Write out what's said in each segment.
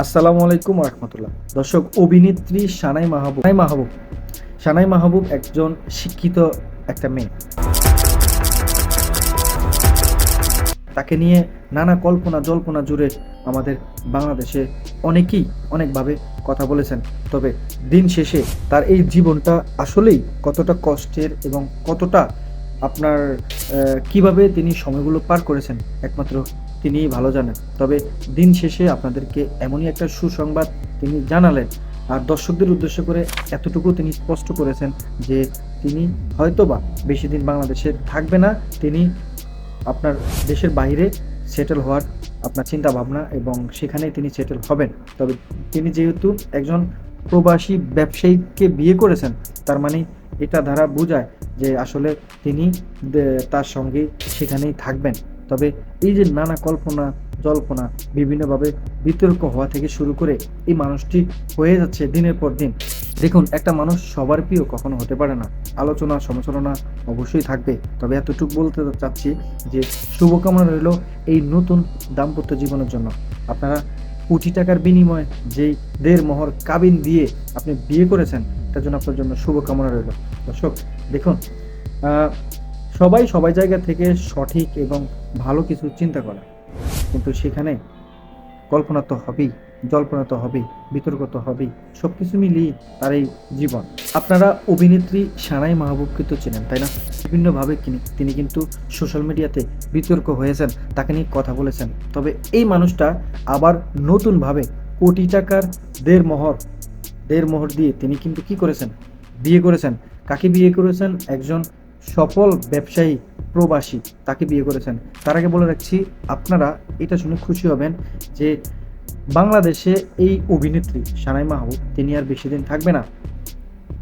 আসসালামু আলাইকুম রহমতুল্লাহ। দর্শক, অভিনেত্রী সানাই মাহবুব। সানাই মাহবুব। সানাই মাহবুব একজন শিক্ষিত একটা মেয়ে। তাকে নিয়ে নানা কল্পনা জল্পনা জুড়ে আমাদের বাংলাদেশে অনেকেই অনেকভাবে কথা বলেছেন। তবে দিন শেষে তার এই জীবনটা আসলেই কতটা কষ্টের এবং কতটা আপনার কীভাবে তিনি সময়গুলো পার করেছেন, একমাত্র তিনিই ভালো জানেন। তবে দিন শেষে আপনাদেরকে এমনই একটা সুসংবাদ তিনি জানালেন। আর দর্শকদের উদ্দেশ্য করে এতটুকু তিনি স্পষ্ট করেছেন যে তিনি হয়তোবা বেশি দিন বাংলাদেশে থাকবে না। তিনি আপনার দেশের বাইরে সেটেল হওয়ার আপনার চিন্তা ভাবনা এবং সেখানেই তিনি সেটেল হবেন। তবে তিনি যেহেতু একজন প্রবাসী ব্যবসায়ীকে বিয়ে করেছেন, তার মানে এটা দ্বারা বোঝায় যে আসলে তিনি তার সঙ্গে সেখানেই থাকবেন। তবে এই যে নানা কল্পনা, জল্পনা বিভিন্নভাবে বিতর্ক হওয়া থেকে শুরু করে এই মানুষটি হয়ে যাচ্ছে দিনের পর দিন। দেখুন, একটা মানুষ সবার প্রিয় কখনো হতে পারে না। আলোচনা, সমালোচনা অবশ্যই থাকবে। তবে এতটুকু বলতে চাচ্ছি যে শুভকামনা রইল এই নতুন দাম্পত্য জীবনের জন্য। আপনারা কোটি টাকার বিনিময়ে যেই দেড় মোহর কাবিন দিয়ে আপনি বিয়ে করেছেন, তার জন্য আপনার জন্য শুভকামনা রইল। দর্শক, দেখুন সবাই সবাই জায়গা থেকে সঠিক এবং ভালো কিছু চিন্তা করে। কিন্তু সেখানে কল্পনা তো হবেই, জল্পনা তো হবেই, বিতর্ক তো হবেই সব কিছু মিলিয়ে তার এই জীবন। আপনারা অভিনেত্রী সানাই মাহবুবকে তো চেনেন, তাই না? বিভিন্নভাবে তিনি কিন্তু সোশ্যাল মিডিয়াতে বিতর্ক হয়েছেন, তাকে নিয়ে কথা বলেছেন। তবে এই মানুষটা আবার নতুনভাবে কোটি টাকার দেড় মোহর দেড় মোহর দিয়ে তিনি কিন্তু কি করেছেন? বিয়ে করেছেন। কাকে বিয়ে করেছেন? একজন সফল ব্যবসায়ী প্রবাসী তাকে বিয়ে করেছেন। তার আগে বলে রাখছি, আপনারা এটা শুনে খুশি হবেন যে বাংলাদেশে এই অভিনেত্রী সানাই মাহবুব, তিনি আর বেশি দিন থাকবে না।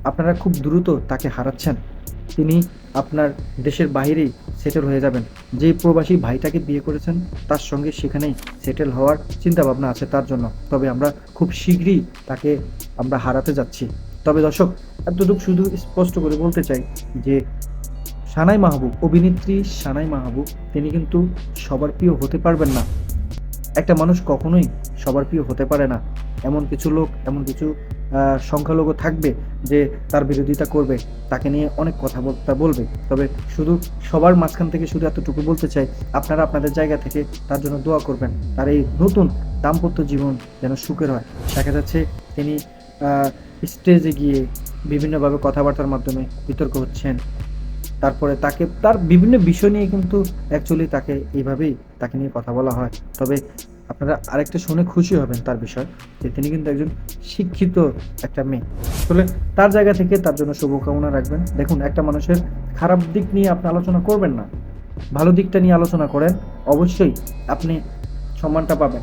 আপনারা খুব দ্রুত তাকে হারাচ্ছেন। তিনি আপনার দেশের বাইরেই সেটেল হয়ে যাবেন। যে প্রবাসী ভাইটাকে বিয়ে করেছেন, তার সঙ্গে সেখানেই সেটেল হওয়ার চিন্তা ভাবনা আছে তার জন্য। তবে আমরা খুব শীঘ্রই তাকে আমরা হারাতে যাচ্ছি। তবে দর্শক, এতটুকু শুধু স্পষ্ট করে বলতে চাই যে সানাই মাহবুব, অভিনেত্রী সানাই মাহবুব, তিনি কিন্তু সবার প্রিয় হতে পারবেন না। একটা মানুষ কখনোই সবার প্রিয় হতে পারে না। এমন কিছু লোক, এমন কিছু সংখ্যালঘু থাকবে যে তার বিরোধিতা করবে, তাকে নিয়ে অনেক কথাবার্তা বলবে। তবে শুধু সবার মাঝখান থেকে শুধু এতটুকু বলতে চাই, আপনারা আপনাদের জায়গা থেকে তার জন্য দোয়া করবেন। তার এই নতুন দাম্পত্য জীবন যেন সুখের হয়। দেখা যাচ্ছে তিনি স্টেজে গিয়ে বিভিন্নভাবে কথাবার্তার মাধ্যমে বিতর্ক হচ্ছেন। তারপরে তাকে, তার বিভিন্ন বিষয় নিয়ে কিন্তু অ্যাকচুয়ালি তাকে এইভাবেই তাকে নিয়ে কথা বলা হয়। তবে আপনারা আরেকটা শুনে খুশি হবেন তার বিষয়, যে তিনি কিন্তু একজন শিক্ষিত একটা মেয়ে। আসলে তার জায়গা থেকে তার জন্য শুভকামনা রাখবেন। দেখুন, একটা মানুষের খারাপ দিক নিয়ে আপনি আলোচনা করবেন না। ভালো দিকটা নিয়ে আলোচনা করেন, অবশ্যই আপনি সম্মানটা পাবেন।